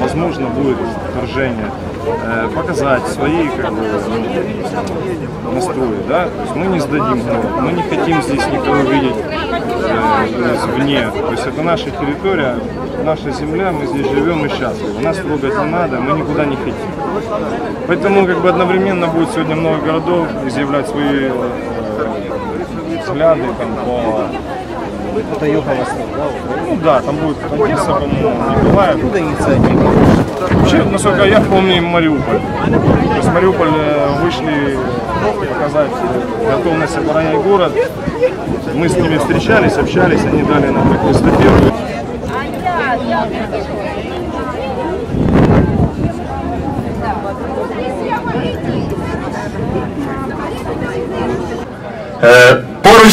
возможно будет вторжение, э, показать свои как бы, настрои, да, то есть мы не сдадим мы не хотим здесь никого видеть э, то есть это наша территория, наша земля, мы здесь живем и счастливы, нас трогать не надо, мы никуда не хотим. Поэтому как бы одновременно будет сегодня много городов изъявлять свои э, взгляды там, по Это юго-восток, да? ну да, там будет Одесса, по-моему, Николаев. Откуда инициатива? Вообще, насколько я помню, Мариуполь. То есть Мариуполь э, вышли показать э, готовность оборонять город. Мы с ними встречались, общались, они дали нам такую эстафету.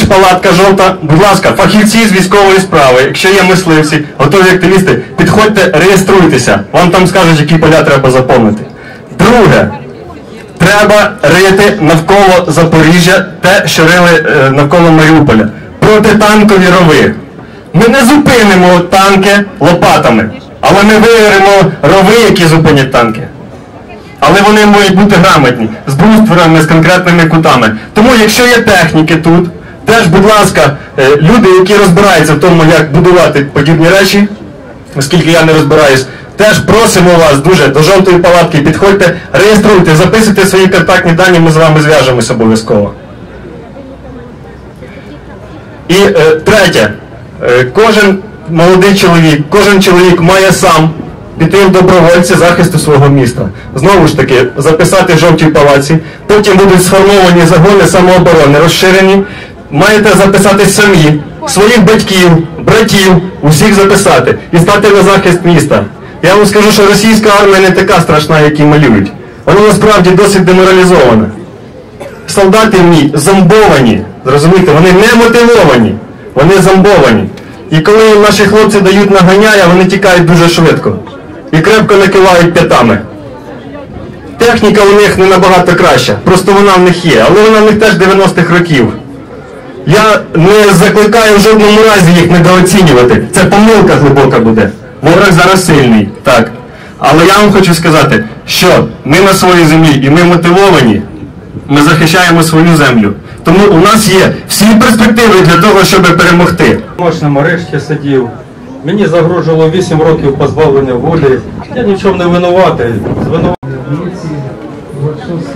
Поруч палатка жовта, будь ласка, фахівці з військової справи, якщо є мисливці, готові активісти, підходьте, реєструйтеся. Вам там скажуть, які поля треба заповнити. Друге, треба рити навколо Запоріжжя те, що рили е, навколо Маріуполя. Протитанкові рови. Ми не зупинимо танки лопатами, але ми виявимо рови, які зупинять танки. Але вони можуть бути грамотні, з брустверами, з конкретними кутами. Тому, якщо є техніки тут, теж, будь ласка, е, люди, які розбираються в тому, як будувати подібні речі, оскільки я не розбираюсь, теж просимо вас дуже до жовтої палатки, підходьте, реєструйте, записуйте свої контактні дані, ми з вами зв'яжемось обов'язково. І е, третє, Е, кожен молодий чоловік, кожен чоловік має сам піти в добровольці захисту свого міста. Знову ж таки, записати в жовтій палаці, потім будуть сформовані загони самооборони, розширені. Маєте записати самі, своїх батьків, братів, усіх записати і стати на захист міста. Я вам скажу, що російська армія не така страшна, як її малюють. Вона насправді досить деморалізована солдати в ній зомбовані. Зрозумієте, вони не мотивовані, вони зомбовані. І коли наші хлопці дають наганяя, вони тікають дуже швидко. І крепко накивають п'ятами. Техніка у них не набагато краща, просто вона в них є, але вона в них теж 90-х років. Я не закликаю в жодному разі їх недооцінювати. Це помилка глибока буде. Ворог зараз сильний, так. Але я вам хочу сказати, що ми на своїй землі і ми мотивовані, ми захищаємо свою землю. Тому у нас є всі перспективи для того, щоб перемогти. В мощному арешті сидів. Мені загрожувало 8 років позбавлення волі. Я ні в чому не винуватий. Звинуватий. Полиции 26